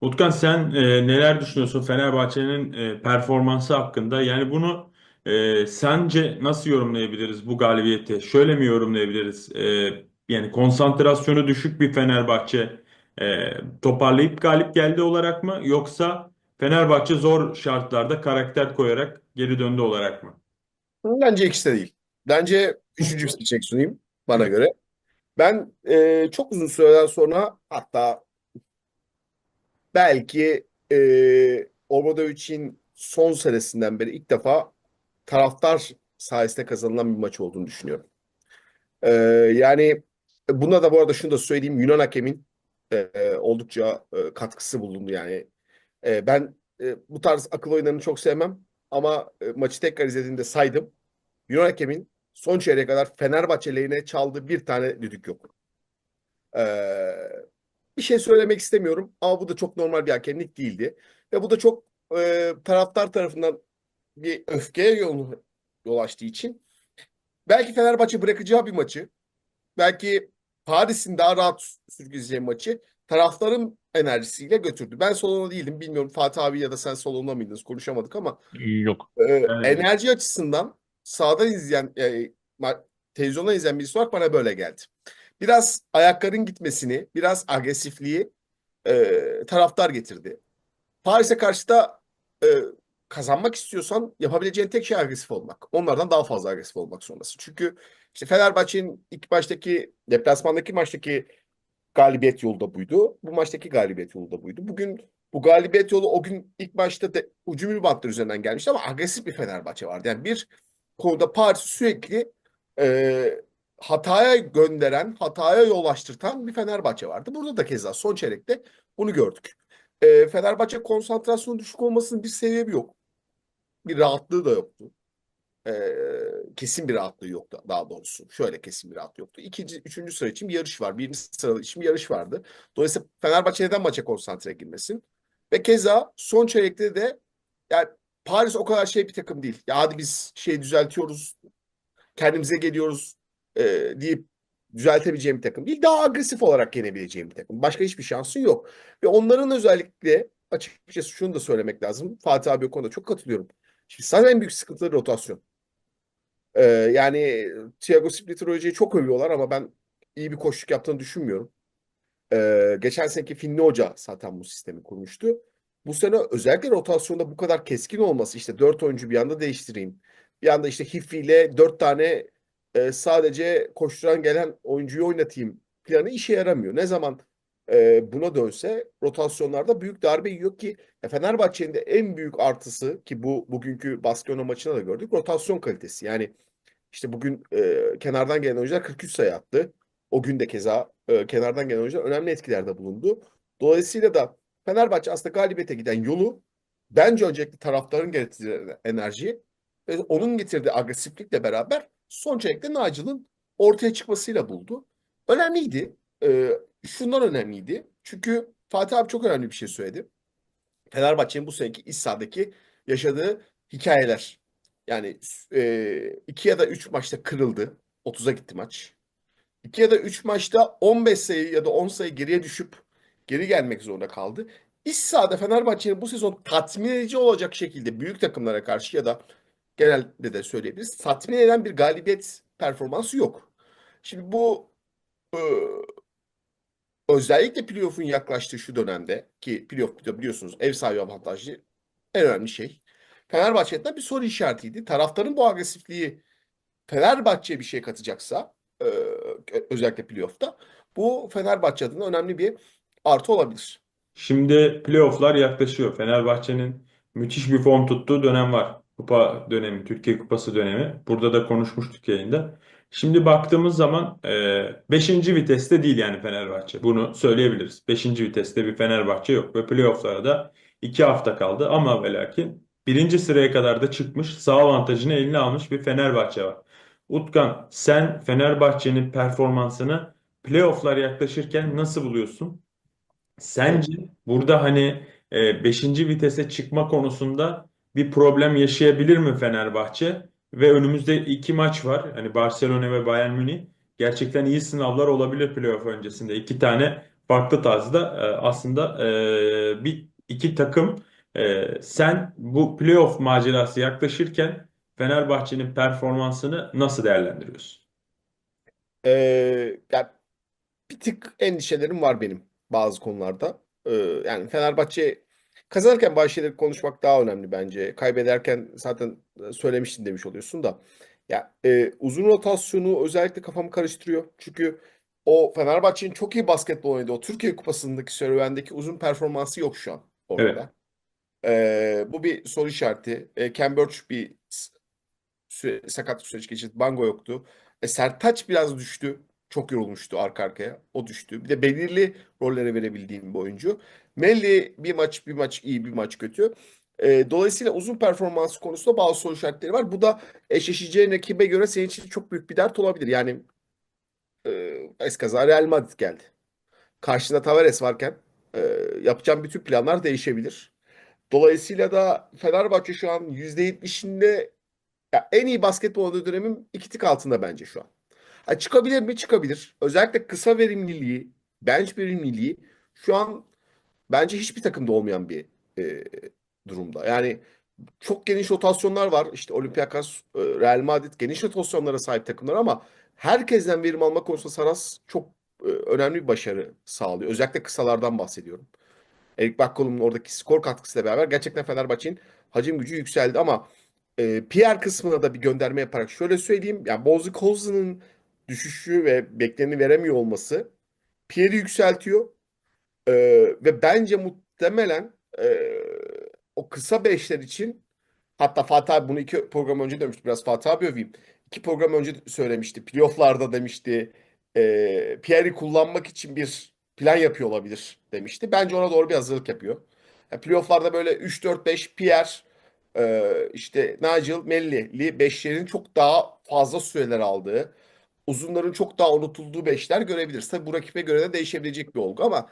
Utkan sen e, neler düşünüyorsun Fenerbahçe'nin e, performansı hakkında? Yani bunu e, sence nasıl yorumlayabiliriz bu galibiyeti? Şöyle mi yorumlayabiliriz? E, yani konsantrasyonu düşük bir Fenerbahçe e, toparlayıp galip geldi olarak mı? Yoksa Fenerbahçe zor şartlarda karakter koyarak geri döndü olarak mı? Bence ikisi de değil. Bence üçüncü bir seçenek sunayım bana göre. Ben e, çok uzun süreden sonra hatta belki e, Obradovic'in son senesinden beri ilk defa taraftar sayesinde kazanılan bir maç olduğunu düşünüyorum. E, yani buna da bu arada şunu da söyleyeyim. Yunan hakemin e, oldukça e, katkısı bulundu yani. E, ben e, bu tarz akıl oyunlarını çok sevmem ama e, maçı tekrar izlediğimde saydım. Yunan hakemin son çeyreğe kadar Fenerbahçe lehine çaldığı bir tane düdük yok. Ee, bir şey söylemek istemiyorum ama bu da çok normal bir hakemlik değildi. Ve bu da çok e, taraftar tarafından bir öfkeye yol, yol açtığı için belki Fenerbahçe bırakacağı bir maçı, belki Paris'in daha rahat sürgüleyeceği maçı taraftarın enerjisiyle götürdü. Ben salonda değildim. Bilmiyorum Fatih abi ya da sen salonda mıydınız? Konuşamadık ama Yok. e, Evet. enerji açısından sağdan izleyen, e, televizyondan izleyen birisi olarak bana böyle geldi. Biraz ayakların gitmesini, biraz agresifliği e, taraftar getirdi. Paris'e karşı da e, kazanmak istiyorsan yapabileceğin tek şey agresif olmak. Onlardan daha fazla agresif olmak zorundasın. Çünkü işte Fenerbahçe'nin ilk baştaki, deplasmandaki maçtaki galibiyet yolu da buydu. Bu maçtaki galibiyet yolu da buydu. Bugün bu galibiyet yolu o gün ilk başta de, ucum bir bantlar üzerinden gelmişti ama agresif bir Fenerbahçe vardı. Yani bir konuda Paris sürekli e, hataya gönderen, hataya yol açtırtan bir Fenerbahçe vardı. Burada da keza son çeyrekte bunu gördük. E, Fenerbahçe konsantrasyonu düşük olmasının bir sebebi yok. Bir rahatlığı da yoktu. E, kesin bir rahatlığı yoktu daha doğrusu. Şöyle kesin bir rahatlığı yoktu. İkinci, üçüncü sıra için bir yarış var. Birinci sıra için bir yarış vardı. Dolayısıyla Fenerbahçe neden maça konsantre girmesin? Ve keza son çeyrekte de yani Paris o kadar şey bir takım değil. Ya hadi biz şey düzeltiyoruz, kendimize geliyoruz e, deyip düzeltebileceğim bir takım değil. Daha agresif olarak yenebileceğim bir takım. Başka hiçbir şansın yok. Ve onların özellikle açıkçası şunu da söylemek lazım. Fatih abi o konuda çok katılıyorum. Şimdi zaten en büyük sıkıntıları rotasyon. Ee, yani Thiago Splitter hocayı çok övüyorlar ama ben iyi bir koçluk yaptığını düşünmüyorum. Ee, geçen seneki Finli Hoca zaten bu sistemi kurmuştu. Bu sene özellikle rotasyonda bu kadar keskin olması işte dört oyuncu bir anda değiştireyim. Bir anda işte Hiffi ile dört tane e, sadece koşturan gelen oyuncuyu oynatayım planı işe yaramıyor. Ne zaman e, buna dönse rotasyonlarda büyük darbe yiyor ki e, Fenerbahçe'nin de en büyük artısı ki bu bugünkü Baskona maçında da gördük rotasyon kalitesi. Yani işte bugün e, kenardan gelen oyuncular 43 sayı attı. O gün de keza e, kenardan gelen oyuncular önemli etkilerde bulundu. Dolayısıyla da Fenerbahçe aslında galibiyete giden yolu bence öncelikle taraftarın getirdiği enerji ve onun getirdiği agresiflikle beraber son çeyrekte Naci'nin ortaya çıkmasıyla buldu. Önemliydi. E, şundan önemliydi. Çünkü Fatih abi çok önemli bir şey söyledi. Fenerbahçe'nin bu seneki iç yaşadığı hikayeler. Yani e, iki ya da üç maçta kırıldı. 30'a gitti maç. İki ya da üç maçta 15 sayı ya da 10 sayı geriye düşüp geri gelmek zorunda kaldı. İç Fenerbahçe'nin bu sezon tatmin edici olacak şekilde büyük takımlara karşı ya da genelde de söyleyebiliriz. Tatmin eden bir galibiyet performansı yok. Şimdi bu e, özellikle playoff'un yaklaştığı şu dönemde ki playoff biliyorsunuz ev sahibi avantajlı en önemli şey. Fenerbahçe'de bir soru işaretiydi. Taraftarın bu agresifliği Fenerbahçe'ye bir şey katacaksa e, özellikle playoff'ta bu Fenerbahçe adına önemli bir artı olabilir. Şimdi playofflar yaklaşıyor. Fenerbahçe'nin müthiş bir form tuttuğu dönem var. Kupa dönemi, Türkiye Kupası dönemi. Burada da konuşmuştuk yayında. Şimdi baktığımız zaman 5. viteste değil yani Fenerbahçe. Bunu söyleyebiliriz. 5. viteste bir Fenerbahçe yok ve playofflara da 2 hafta kaldı. Ama ve lakin birinci sıraya kadar da çıkmış, sağ avantajını eline almış bir Fenerbahçe var. Utkan, sen Fenerbahçe'nin performansını playofflar yaklaşırken nasıl buluyorsun? Sence burada hani 5. vitese çıkma konusunda bir problem yaşayabilir mi Fenerbahçe? Ve önümüzde iki maç var. Hani Barcelona ve Bayern Münih. Gerçekten iyi sınavlar olabilir playoff öncesinde. İki tane farklı tarzda e, aslında e, bir iki takım e, sen bu playoff macerası yaklaşırken Fenerbahçe'nin performansını nasıl değerlendiriyorsun? Ee, ya bir tık endişelerim var benim bazı konularda. Ee, yani Fenerbahçe kazanırken bazı şeyleri konuşmak daha önemli bence. Kaybederken zaten e, söylemiştin demiş oluyorsun da. Ya e, uzun rotasyonu özellikle kafamı karıştırıyor. Çünkü o Fenerbahçe'nin çok iyi basketbol oynadığı o Türkiye Kupası'ndaki serüvendeki uzun performansı yok şu an Evet. orada. Ee, bu bir soru işareti. E, Burch bir süre, sakatlık süreci geçirdi. Bango yoktu. E, Sertaç biraz düştü. Çok yorulmuştu arka arkaya. O düştü. Bir de belirli rollere verebildiğim bir oyuncu. Melli bir maç bir maç iyi bir maç kötü. E, dolayısıyla uzun performans konusunda bazı soru işaretleri var. Bu da eşleşeceğin rakibe göre senin için çok büyük bir dert olabilir. Yani e, eskaza Real Madrid geldi. Karşında Tavares varken e, yapacağın bütün planlar değişebilir. Dolayısıyla da Fenerbahçe şu an %70'inde ya en iyi basketbol oynadığı dönemin iki tık altında bence şu an. Ha, çıkabilir mi? Çıkabilir. Özellikle kısa verimliliği, bench verimliliği şu an bence hiçbir takımda olmayan bir e, durumda. Yani çok geniş rotasyonlar var. İşte Olympiakos, e, Real Madrid geniş rotasyonlara sahip takımlar ama herkesten verim alma konusunda Saras çok e, önemli bir başarı sağlıyor. Özellikle kısalardan bahsediyorum. Erik Bakkolum'un oradaki skor katkısıyla beraber gerçekten Fenerbahçe'nin hacim gücü yükseldi ama e, Pierre kısmına da bir gönderme yaparak şöyle söyleyeyim. Yani Bozu Kozan'ın düşüşü ve bekleneni veremiyor olması Pierre'i yükseltiyor. E, ve bence muhtemelen e, o kısa beşler için hatta Fatih abi bunu iki program önce demişti. Biraz Fatih abi öveyim. İki program önce söylemişti. Playoff'larda demişti. E, Pierre'i kullanmak için bir plan yapıyor olabilir demişti. Bence ona doğru bir hazırlık yapıyor. Yani playoff'larda böyle 3-4-5 Pierre e, işte Nigel Melli'li beşlerin çok daha fazla süreler aldığı, uzunların çok daha unutulduğu beşler görebiliriz. Tabii bu rakibe göre de değişebilecek bir olgu ama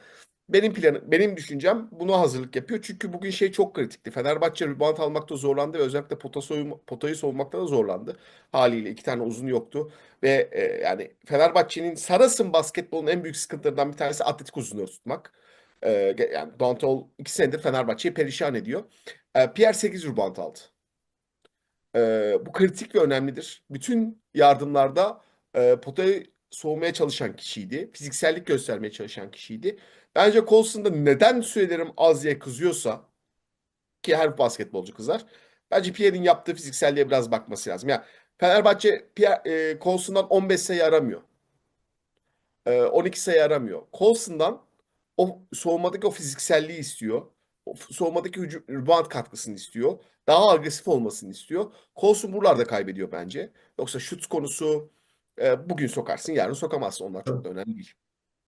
benim planım, benim düşüncem buna hazırlık yapıyor. Çünkü bugün şey çok kritikti. Fenerbahçe rebound almakta zorlandı ve özellikle pota soyum, potayı savunmakta da zorlandı. Haliyle iki tane uzun yoktu. Ve e, yani Fenerbahçe'nin Saras'ın basketbolun en büyük sıkıntılarından bir tanesi atletik uzunları tutmak. E, yani Dantol iki senedir Fenerbahçe'yi perişan ediyor. E, Pierre 8 rebound aldı. E, bu kritik ve önemlidir. Bütün yardımlarda e, potayı soğumaya çalışan kişiydi. Fiziksellik göstermeye çalışan kişiydi. Bence Colson'da neden sürelerim az diye kızıyorsa ki her basketbolcu kızar. Bence Pierre'in yaptığı fizikselliğe biraz bakması lazım. Ya Fenerbahçe Pierre, e, Colson'dan 15 sayı aramıyor. E, 12 sayı aramıyor. Colson'dan o soğumadaki o fizikselliği istiyor. O soğumadaki hücum, rebound katkısını istiyor. Daha agresif olmasını istiyor. Colson buralarda kaybediyor bence. Yoksa şut konusu bugün sokarsın, yarın sokamazsın. Onlar çok da önemli değil.